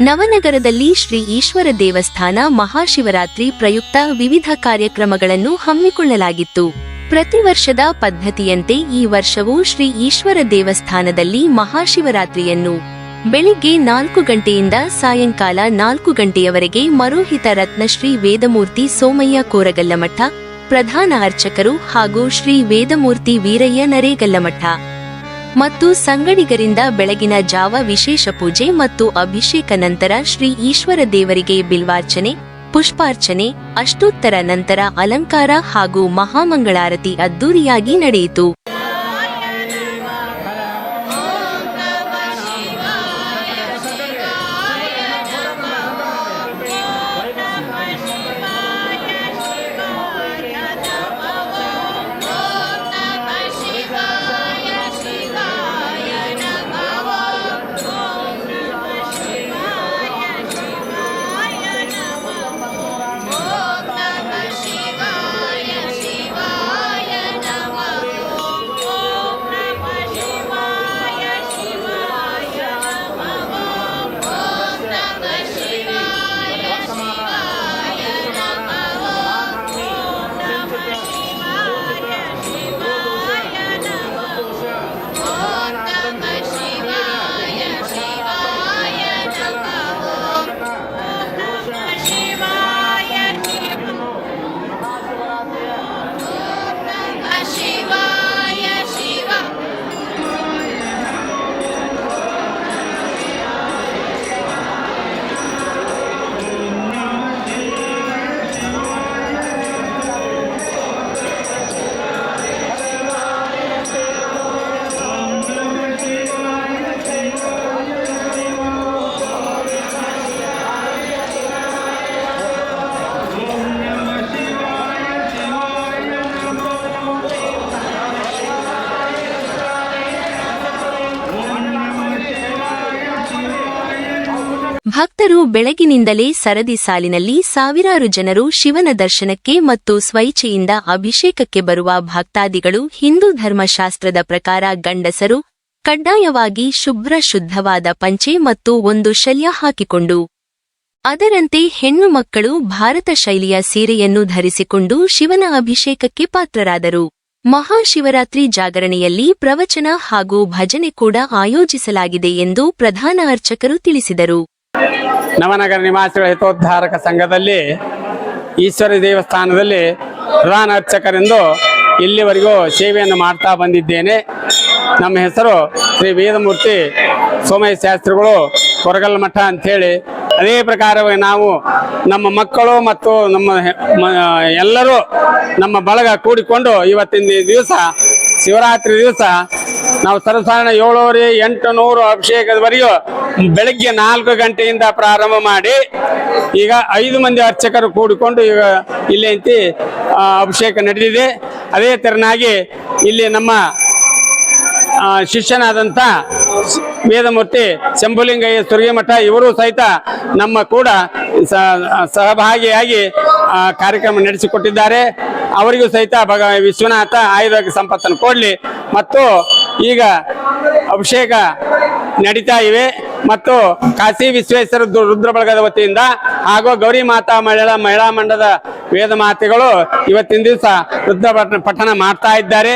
ನವನಗರದಲ್ಲಿ ಶ್ರೀ ಈಶ್ವರ ದೇವಸ್ಥಾನ ಮಹಾಶಿವರಾತ್ರಿ ಪ್ರಯುಕ್ತ ವಿವಿಧ ಕಾರ್ಯಕ್ರಮಗಳನ್ನು ಹಮ್ಮಿಕೊಳ್ಳಲಾಗಿತ್ತು. ಪ್ರತಿ ವರ್ಷದ ಪದ್ಧತಿಯಂತೆ ಈ ವರ್ಷವೂ ಶ್ರೀ ಈಶ್ವರ ದೇವಸ್ಥಾನದಲ್ಲಿ ಮಹಾಶಿವರಾತ್ರಿಯನ್ನು. ಬೆಳಿಗ್ಗೆ ನಾಲ್ಕು ಗಂಟೆಯಿಂದ ಸಾಯಂಕಾಲ ನಾಲ್ಕು ಗಂಟೆಯವರೆಗೆ ಮರೋಹಿತ ರತ್ನಶ್ರೀ ವೇದಮೂರ್ತಿ ಸೋಮಯ್ಯ ಕೋರಗಲ್ಲಮಠ, ಪ್ರಧಾನ ಅರ್ಚಕರು ಹಾಗೂ ಶ್ರೀ ವೇದಮೂರ್ತಿ ವೀರಯ್ಯ ನರೇಗಲ್ಲಮಠ. ಮತ್ತು ಸಂಗಡಿಗರಿಂದ ಬೆಳಗಿನ ಜಾವ ವಿಶೇಷ ಪೂಜೆ ಮತ್ತು ಅಭಿಷೇಕ ನಂತರ ಶ್ರೀ ಈಶ್ವರ ದೇವರಿಗೆ ಬಿಲ್ವಾರ್ಚನೆ, ಪುಷ್ಪಾರ್ಚನೆ, ಅಷ್ಟೋತ್ತರ ನಂತರ ಅಲಂಕಾರ ಹಾಗೂ ಮಹಾಮಂಗಳಾರತಿ ಅದ್ದೂರಿಯಾಗಿ ನಡೆಯಿತು. ಭಕ್ತರು ಬೆಳಗಿನಿಂದಲೇ ಸರದಿ ಸಾಲಿನಲ್ಲಿ ಸಾವಿರಾರು ಜನರು ಶಿವನ ದರ್ಶನಕ್ಕೆ ಮತ್ತು ಸ್ವೈಚ್ಛೆಯಿಂದ ಅಭಿಷೇಕಕ್ಕೆ ಬರುವ ಭಕ್ತಾದಿಗಳು ಹಿಂದೂ ಧರ್ಮಶಾಸ್ತ್ರದ ಪ್ರಕಾರ ಗಂಡಸರು ಕಡ್ಡಾಯವಾಗಿ ಶುಭ್ರ ಶುದ್ಧವಾದ ಪಂಚೆ ಮತ್ತು ಒಂದು ಶಲ್ಯ ಹಾಕಿಕೊಂಡು, ಅದರಂತೆ ಹೆಣ್ಣು ಮಕ್ಕಳು ಭಾರತ ಶೈಲಿಯ ಸೀರೆಯನ್ನು ಧರಿಸಿಕೊಂಡು ಶಿವನ ಅಭಿಷೇಕಕ್ಕೆ ಪಾತ್ರರಾದರು. ಮಹಾಶಿವರಾತ್ರಿ ಜಾಗರಣೆಯಲ್ಲಿ ಪ್ರವಚನ ಹಾಗೂ ಭಜನೆ ಕೂಡ ಆಯೋಜಿಸಲಾಗಿದೆ ಎಂದು ಪ್ರಧಾನ ಅರ್ಚಕರು ತಿಳಿಸಿದರು. ನವನಗರ ನಿವಾಸಿಗಳ ಹಿತೋದ್ಧಾರಕ ಸಂಘದಲ್ಲಿ ಈಶ್ವರ ದೇವಸ್ಥಾನದಲ್ಲಿ ಪ್ರಧಾನ ಅರ್ಚಕರೆಂದು ಇಲ್ಲಿವರೆಗೂ ಸೇವೆಯನ್ನು ಮಾಡ್ತಾ ಬಂದಿದ್ದೇನೆ. ನಮ್ಮ ಹೆಸರು ಶ್ರೀ ವೇದಮೂರ್ತಿ ಸೋಮಯ್ಯ ಶಾಸ್ತ್ರಿಗಳು ಕೊರಗಲ್ ಮಠ ಅಂಥೇಳಿ. ಅದೇ ಪ್ರಕಾರವಾಗಿ ನಾವು ನಮ್ಮ ಮಕ್ಕಳು ಮತ್ತು ನಮ್ಮ ಎಲ್ಲರೂ ನಮ್ಮ ಬಳಗ ಕೂಡಿಕೊಂಡು ಇವತ್ತಿನ ದಿವಸ, ಶಿವರಾತ್ರಿ ದಿವಸ ನಾವು ಸರ್ವಸಾಧಾರಣ ಏಳುವರೆ ಎಂಟು ನೂರು ಅಭಿಷೇಕದವರೆಗೂ ಬೆಳಗ್ಗೆ ನಾಲ್ಕು ಗಂಟೆಯಿಂದ ಪ್ರಾರಂಭ ಮಾಡಿ ಈಗ ಐದು ಮಂದಿ ಅರ್ಚಕರು ಕೂಡಿಕೊಂಡು ಈಗ ಇಲ್ಲಿ ಅಂತಿ ಅಭಿಷೇಕ ನಡೆದಿದೆ. ಅದೇ ತೆರನಾಗಿ ಇಲ್ಲಿ ನಮ್ಮ ಶಿಷ್ಯನಾದಂಥ ವೇದಮೂರ್ತಿ ಶಂಭುಲಿಂಗಯ್ಯ ಸುರಗಿಮಠ ಇವರು ಸಹಿತ ನಮ್ಮ ಕೂಡ ಸಹಭಾಗಿಯಾಗಿ ಕಾರ್ಯಕ್ರಮ ನಡೆಸಿಕೊಟ್ಟಿದ್ದಾರೆ. ಅವರಿಗೂ ಸಹಿತ ಭಗ, ವಿಶ್ವನಾಥ ಆಯುರ್ವೇದ ಸಂಪತ್ತನ್ನು ಕೊಡಲಿ. ಮತ್ತು ಈಗ ಅಭಿಷೇಕ ನಡೀತಾ ಇವೆ. ಮತ್ತು ಕಾಶಿ ವಿಶ್ವೇಶ್ವರ ರುದ್ರ ಬಳಗದ ವತಿಯಿಂದ ಹಾಗೂ ಗೌರಿ ಮಾತಾ ಮಹಿಳಾ ಮಹಿಳಾ ಮಂಡದ ವೇದ ಮಾತೆಗಳು ಇವತ್ತಿನ ದಿವಸ ರುದ್ರ ಪಠಣ ಮಾಡ್ತಾ ಇದ್ದಾರೆ.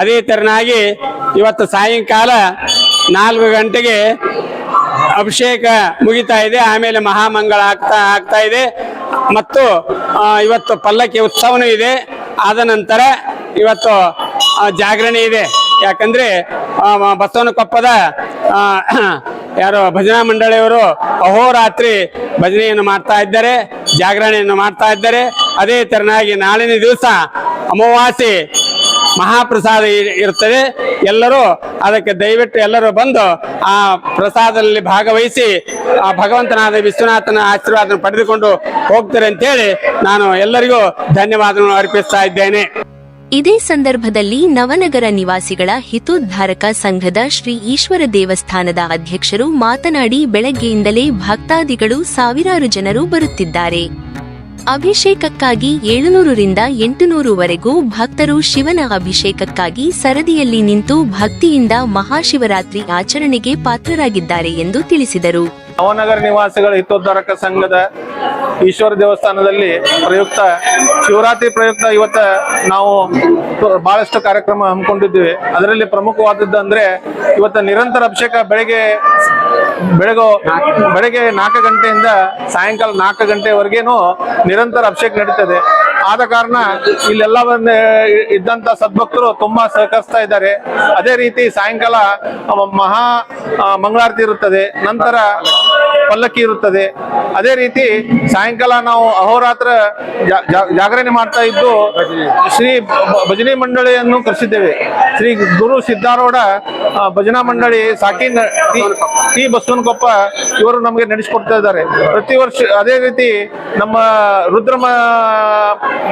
ಅದೇ ತೆರನಾಗಿ ಇವತ್ತು ಸಾಯಂಕಾಲ ನಾಲ್ಕು ಗಂಟೆಗೆ ಅಭಿಷೇಕ ಮುಗಿತಾ ಇದೆ. ಆಮೇಲೆ ಮಹಾಮಂಗಳ ಆಗ್ತಾ ಆಗ್ತಾ ಇದೆ. ಮತ್ತು ಇವತ್ತು ಪಲ್ಲಕ್ಕಿ ಉತ್ಸವನೂ ಇದೆ. ಆದ ನಂತರ ಇವತ್ತು ಜಾಗರಣೆ ಇದೆ. ಯಾಕಂದ್ರೆ ಬಸವನಕೊಪ್ಪದ ಯಾರು ಭಜನಾ ಮಂಡಳಿಯವರು ಅಹೋರಾತ್ರಿ ಭಜನೆಯನ್ನು ಮಾಡ್ತಾ ಇದ್ದಾರೆ, ಜಾಗರಣೆಯನ್ನು ಮಾಡ್ತಾ ಇದ್ದಾರೆ. ಅದೇ ತೆರನಾಗಿ ನಾಳಿನ ದಿವಸ ಅಮಾವಾಸ್ಯೆ ಮಹಾಪ್ರಸಾದ ಇರ್ತದೆ ಎಲ್ಲರೂ ಅದಕ್ಕೆ ದಯವಿಟ್ಟು ಎಲ್ಲರೂ ಬಂದು ಆ ಪ್ರಸಾದದಲ್ಲಿ ಭಾಗವಹಿಸಿ, ಆ ಭಗವಂತನಾದ ವಿಶ್ವನಾಥನ ಆಶೀರ್ವಾದ ಪಡೆದುಕೊಂಡು ಹೋಗ್ತಾರೆ ಅಂತೇಳಿ ನಾನು ಎಲ್ಲರಿಗೂ ಧನ್ಯವಾದಗಳನ್ನು ಅರ್ಪಿಸ್ತಾ ಇದ್ದೇನೆ. ಇದೇ ಸಂದರ್ಭದಲ್ಲಿ ನವನಗರ ನಿವಾಸಿಗಳ ಹಿತೋದ್ಧಾರಕ ಸಂಘದ ಶ್ರೀ ಈಶ್ವರ ದೇವಸ್ಥಾನದ ಅಧ್ಯಕ್ಷರು ಮಾತನಾಡಿ ಬೆಳಗ್ಗೆಯಿಂದಲೇ ಭಕ್ತಾದಿಗಳು ಸಾವಿರಾರು ಜನರು ಬರುತ್ತಿದ್ದಾರೆ. ಅಭಿಷೇಕಕ್ಕಾಗಿ ಏಳುನೂರರಿಂದ ಎಂಟುನೂರುವರೆಗೂ ಭಕ್ತರು ಶಿವನ ಅಭಿಷೇಕಕ್ಕಾಗಿ ಸರದಿಯಲ್ಲಿ ನಿಂತು ಭಕ್ತಿಯಿಂದ ಮಹಾಶಿವರಾತ್ರಿ ಆಚರಣೆಗೆ ಪಾತ್ರರಾಗಿದ್ದಾರೆ ಎಂದು ತಿಳಿಸಿದರು. ನವನಗರ ನಿವಾಸಿಗಳ ಹಿತೋದ್ಧಾರಕ ಸಂಘದ ಈಶ್ವರ ದೇವಸ್ಥಾನದಲ್ಲಿ ಪ್ರಯುಕ್ತ ಶಿವರಾತ್ರಿ ಪ್ರಯುಕ್ತ ಇವತ್ತ ನಾವು ಬಹಳಷ್ಟು ಕಾರ್ಯಕ್ರಮ ಹಮ್ಮಿಕೊಂಡಿದ್ದೀವಿ. ಅದರಲ್ಲಿ ಪ್ರಮುಖವಾದದ್ದು ಅಂದ್ರೆ ಇವತ್ತ ನಿರಂತರ ಅಭಿಷೇಕ ಬೆಳಗ್ಗೆ ಬೆಳಗ್ಗೆ ಬೆಳಗ್ಗೆ ನಾಲ್ಕು ಗಂಟೆಯಿಂದ ಸಾಯಂಕಾಲ ನಾಲ್ಕು ಗಂಟೆವರೆಗೇನು ನಿರಂತರ ಅಭಿಷೇಕ ನಡೀತದೆ. ಆದ ಕಾರಣ ಇಲ್ಲೆಲ್ಲ ಇದ್ದಂತ ಸದ್ಭಕ್ತರು ತುಂಬಾ ಸಹಕರಿಸ್ತಾ ಇದ್ದಾರೆ. ಅದೇ ರೀತಿ ಸಾಯಂಕಾಲ ಮಹಾ ಮಂಗಳಾರತಿ ಇರುತ್ತದೆ. ನಂತರ ಪಲ್ಲಕ್ಕಿ ಇರುತ್ತದೆ. ಅದೇ ರೀತಿ ಸಾಯಂಕಾಲ ನಾವು ಅಹೋರಾತ್ರ ಜಾಗರಣೆ ಮಾಡ್ತಾ ಇದ್ದು ಶ್ರೀ ಭಜನೆ ಮಂಡಳಿಯನ್ನು ಕರೆಸಿದ್ದೇವೆ. ಶ್ರೀ ಗುರು ಸಿದ್ದಾರೂಢ ಭಜನಾ ಮಂಡಳಿ ಸಾಕಿನ್ ಟಿ- ಬಸವನಕೊಪ್ಪ ಇವರು ನಮಗೆ ನಡೆಸಿಕೊಡ್ತಾ ಇದ್ದಾರೆ. ಪ್ರತಿ ವರ್ಷ ಅದೇ ರೀತಿ ನಮ್ಮ ರುದ್ರಮ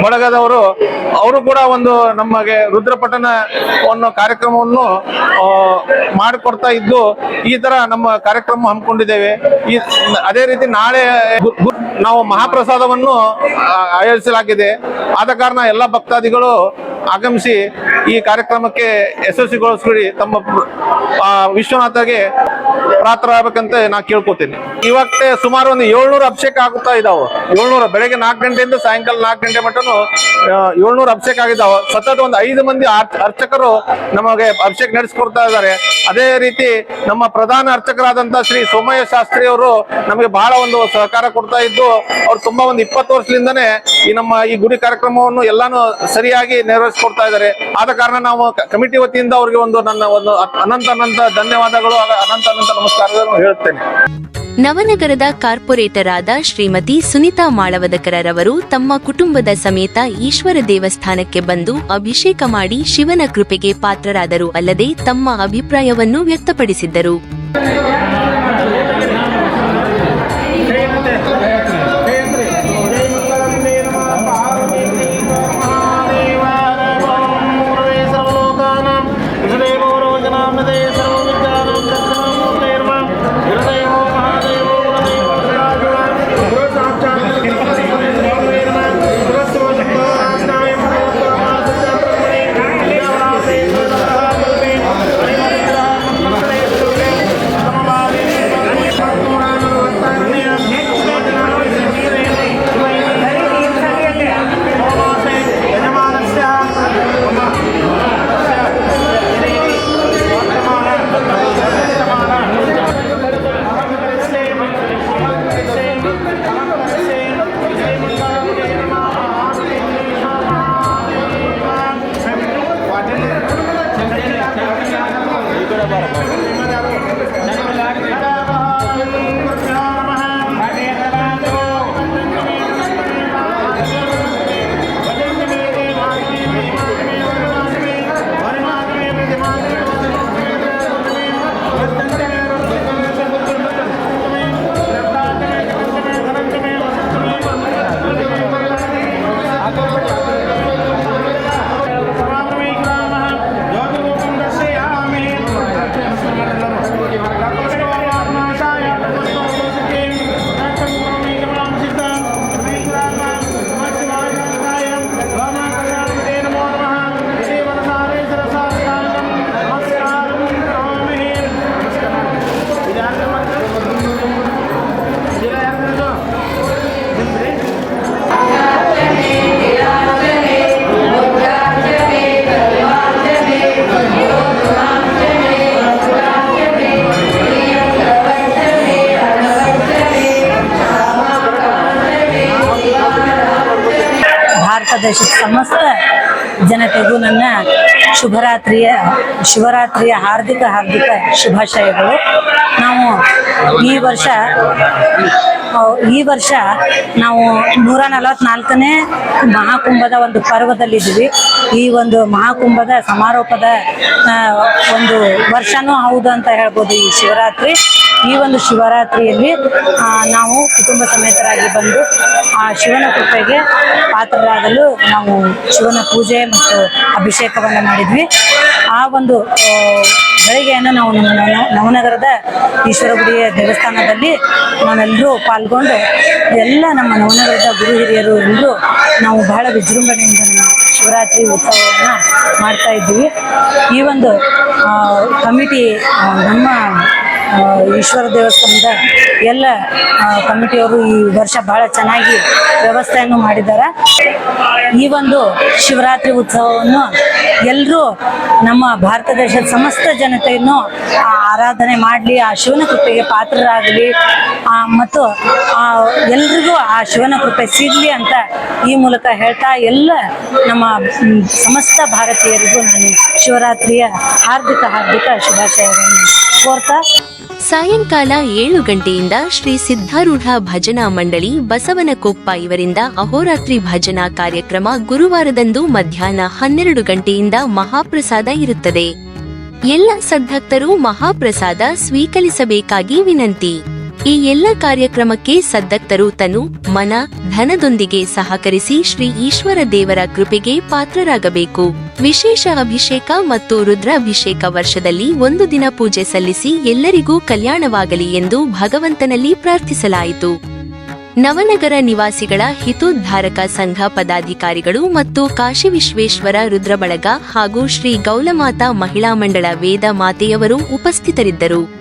ಬಳಗದವರು, ಅವರು ಕೂಡ ಒಂದು ನಮಗೆ ರುದ್ರಪಠಣ ಅನ್ನೋ ಕಾರ್ಯಕ್ರಮವನ್ನು ಮಾಡಿಕೊಡ್ತಾ ಇದ್ದು ಈ ತರ ನಮ್ಮ ಕಾರ್ಯಕ್ರಮ ಹಮ್ಮಿಕೊಂಡಿದ್ದೇವೆ. ಈ ಅದೇ ರೀತಿ ನಾಳೆ ನಾವು ಮಹಾಪ್ರಸಾದವನ್ನು ಆಯೋಜಿಸಲಾಗಿದೆ. ಆದ ಕಾರಣ ಎಲ್ಲ ಭಕ್ತಾದಿಗಳು ಆಗಮಿಸಿ ಈ ಕಾರ್ಯಕ್ರಮಕ್ಕೆ ಯಶಸ್ವಿಗೊಳಿಸ್ಬಿಡಿ ತಮ್ಮ ಆ, ವಿಶ್ವನಾಥಗೆ ಆಗ್ಬೇಕಂತ ನಾ ಕೇಳ್ಕೊತೀನಿ. ಇವತ್ತೇ ಸುಮಾರು ಒಂದು ಏಳ್ನೂರು ಅಭಿಷೇಕ ಆಗುತ್ತಾ ಇದಾವೆ. ಏಳ್ನೂರ, ಬೆಳಗ್ಗೆ ನಾಲ್ಕು ಗಂಟೆಯಿಂದ ಸಾಯಂಕಾಲ ನಾಲ್ಕು ಗಂಟೆ ಮಟ್ಟನು ಏಳ್ನೂರು ಅಭಿಷೇಕ ಆಗಿದ್ದಾವೆ ಸತತ ಒಂದು ಐದು ಮಂದಿ ಅರ್ಚ- ಅರ್ಚಕರು ನಮಗೆ ಅಭಿಷೇಕ ನಡೆಸ್ಕೊಡ್ತಾ ಇದ್ದಾರೆ. ಅದೇ ರೀತಿ ನಮ್ಮ ಪ್ರಧಾನ ಅರ್ಚಕರಾದಂತ ಶ್ರೀ ಸೋಮಯ್ಯ ಶಾಸ್ತ್ರಿ ಅವರು ನಮಗೆ ಬಹಳ ಒಂದು ಸಹಕಾರ ಕೊಡ್ತಾ ಇದ್ದು, ಅವ್ರು ತುಂಬಾ ಒಂದು ಇಪ್ಪತ್ತು ವರ್ಷದಿಂದನೇ ಈ ನಮ್ಮ ಈ ಗುಡಿ ಕಾರ್ಯಕ್ರಮವನ್ನು ಎಲ್ಲಾನು ಸರಿಯಾಗಿ ನೆರವೇರಿಸಿಕೊಡ್ತಾ ಇದ್ದಾರೆ. ಆದ ಕಾರಣ ನಾವು ಕಮಿಟಿ ವತಿಯಿಂದ ಅವ್ರಿಗೆ ಒಂದು ನನ್ನ ಒಂದು ಅನಂತ ಅನಂತ ಧನ್ಯವಾದಗಳು ಅನಂತ ಅನಂತ ಅನಂತ ನಮಸ್ಕಾರಗಳನ್ನು ಹೇಳುತ್ತೇನೆ. ನವನಗರದ ಕಾರ್ಪೊರೇಟರ್ ಆದ ಶ್ರೀಮತಿ ಸುನಿತಾ ಮಾಳವದಕರವರು ತಮ್ಮ ಕುಟುಂಬದ ಸಮೇತ ಈಶ್ವರ ದೇವಸ್ಥಾನಕ್ಕೆ ಬಂದು ಅಭಿಷೇಕ ಮಾಡಿ ಶಿವನ ಕೃಪೆಗೆ ಪಾತ್ರರಾದರು ಅಲ್ಲದೆ ತಮ್ಮ ಅಭಿಪ್ರಾಯವನ್ನು ವ್ಯಕ್ತಪಡಿಸಿದ್ದರು. ಶುಭರಾತ್ರಿಯ ಶಿವರಾತ್ರಿಯ ಹಾರ್ದಿಕ ಹಾರ್ದಿಕ ಶುಭಾಶಯಗಳು. ನಾವು ಈ ವರ್ಷ ಈ ವರ್ಷ ನಾವು ನೂರ ನಲವತ್ನಾಲ್ಕನೇ ಮಹಾಕುಂಭದ ಒಂದು ಪರ್ವದಲ್ಲಿದ್ದೀವಿ. ಈ ಒಂದು ಮಹಾಕುಂಭದ ಸಮಾರೋಪದ ಒಂದು ವರ್ಷನೂ ಹೌದು ಅಂತ ಹೇಳ್ಬೋದು ಈ ಶಿವರಾತ್ರಿ. ಈ ಒಂದು ಶಿವರಾತ್ರಿಯಲ್ಲಿ ನಾವು ಕುಟುಂಬ ಸಮೇತರಾಗಿ ಬಂದು, ಆ, ಶಿವನ ಕೃಪೆಗೆ ಪಾತ್ರರಾಗಲು ನಾವು ಶಿವನ ಪೂಜೆ ಮತ್ತು ಅಭಿಷೇಕವನ್ನು ಮಾಡಿದ್ವಿ. ಆ ಒಂದು ಬೆಳಗ್ಗೆಯನ್ನು ನಾವು ನಮ್ಮ ನವ- ನವನಗರದ ಈಶ್ವರ ಗುಡಿಯ ದೇವಸ್ಥಾನದಲ್ಲಿ ನಾವೆಲ್ಲರೂ ಪಾಲ್ಗೊಂಡು, ಎಲ್ಲ ನಮ್ಮ ನವನಗರದ ಗುರು ಹಿರಿಯರು ಎಲ್ಲರೂ ನಾವು ಬಹಳ ವಿಜೃಂಭಣೆಯಿಂದ ಶಿವರಾತ್ರಿ ಉತ್ಸವವನ್ನು ಮಾಡ್ತಾ ಇದ್ದೀವಿ. ಈ ಒಂದು ಕಮಿಟಿ ನಮ್ಮ ಈಶ್ವರ ದೇವಸ್ಥಾನದ ಎಲ್ಲ ಕಮಿಟಿಯವರು ಈ ವರ್ಷ ಬಹಳ ಚೆನ್ನಾಗಿ ವ್ಯವಸ್ಥೆಯನ್ನು ಮಾಡಿದ್ದಾರೆ. ಈ ಒಂದು ಶಿವರಾತ್ರಿ ಉತ್ಸವವನ್ನು ಎಲ್ಲರೂ ನಮ್ಮ ಭಾರತ ದೇಶದ ಸಮಸ್ತ ಜನತೆಯನ್ನು ಆರಾಧನೆ ಮಾಡಲಿ, ಆ ಶಿವನ ಕೃಪೆಗೆ ಪಾತ್ರರಾಗಲಿ ಮತ್ತು ಎಲ್ರಿಗೂ ಆ ಶಿವನ ಕೃಪೆ ಸಿಗಲಿ ಅಂತ ಈ ಮೂಲಕ ಹೇಳ್ತಾ ಎಲ್ಲ ನಮ್ಮ ಸಮಸ್ತ ಭಾರತೀಯರಿಗೂ ನಾನು ಶಿವರಾತ್ರಿಯ ಹಾರ್ದಿಕ ಹಾರ್ದಿಕ ಶುಭಾಶಯಗಳನ್ನು ಕೋರ್ತಾ ಸಾಯಂಕಾಲ ಏಳು ಗಂಟೆಯಿಂದ ಶ್ರೀ ಸಿದ್ಧಾರೂಢ ಭಜನಾ ಮಂಡಳಿ ಬಸವನಕೊಪ್ಪ ಇವರಿಂದ ಅಹೋರಾತ್ರಿ ಭಜನಾ ಕಾರ್ಯಕ್ರಮ ಗುರುವಾರದಂದು ಮಧ್ಯಾಹ್ನ ಹನ್ನೆರಡು ಗಂಟೆಯಿಂದ ಮಹಾಪ್ರಸಾದ ಇರುತ್ತದೆ. ಎಲ್ಲ ಸದ್ಭಕ್ತರು ಮಹಾಪ್ರಸಾದ ಸ್ವೀಕರಿಸಬೇಕಾಗಿ ವಿನಂತಿ. ಈ ಎಲ್ಲ ಕಾರ್ಯಕ್ರಮಕ್ಕೆ ಸದ್ದಕ್ತರು ತನು ಮನ ಧನದೊಂದಿಗೆ ಸಹಕರಿಸಿ ಶ್ರೀ ಈಶ್ವರ ದೇವರ ಕೃಪೆಗೆ ಪಾತ್ರರಾಗಬೇಕು. ವಿಶೇಷ ಅಭಿಷೇಕ ಮತ್ತು ರುದ್ರಾಭಿಷೇಕ ವರ್ಷದಲ್ಲಿ ಒಂದು ದಿನ ಪೂಜೆ ಸಲ್ಲಿಸಿ ಎಲ್ಲರಿಗೂ ಕಲ್ಯಾಣವಾಗಲಿ ಎಂದು ಭಗವಂತನಲ್ಲಿ ಪ್ರಾರ್ಥಿಸಲಾಯಿತು. ನವನಗರ ನಿವಾಸಿಗಳ ಹಿತೋದ್ಧಾರಕ ಸಂಘ ಪದಾಧಿಕಾರಿಗಳು ಮತ್ತು ಕಾಶಿ ವಿಶ್ವೇಶ್ವರ ರುದ್ರಬಳಗ ಹಾಗೂ ಶ್ರೀ ಗೌಲಮಾತಾ ಮಹಿಳಾ ಮಂಡಳ ವೇದ ಮಾತೆಯವರು ಉಪಸ್ಥಿತರಿದ್ದರು.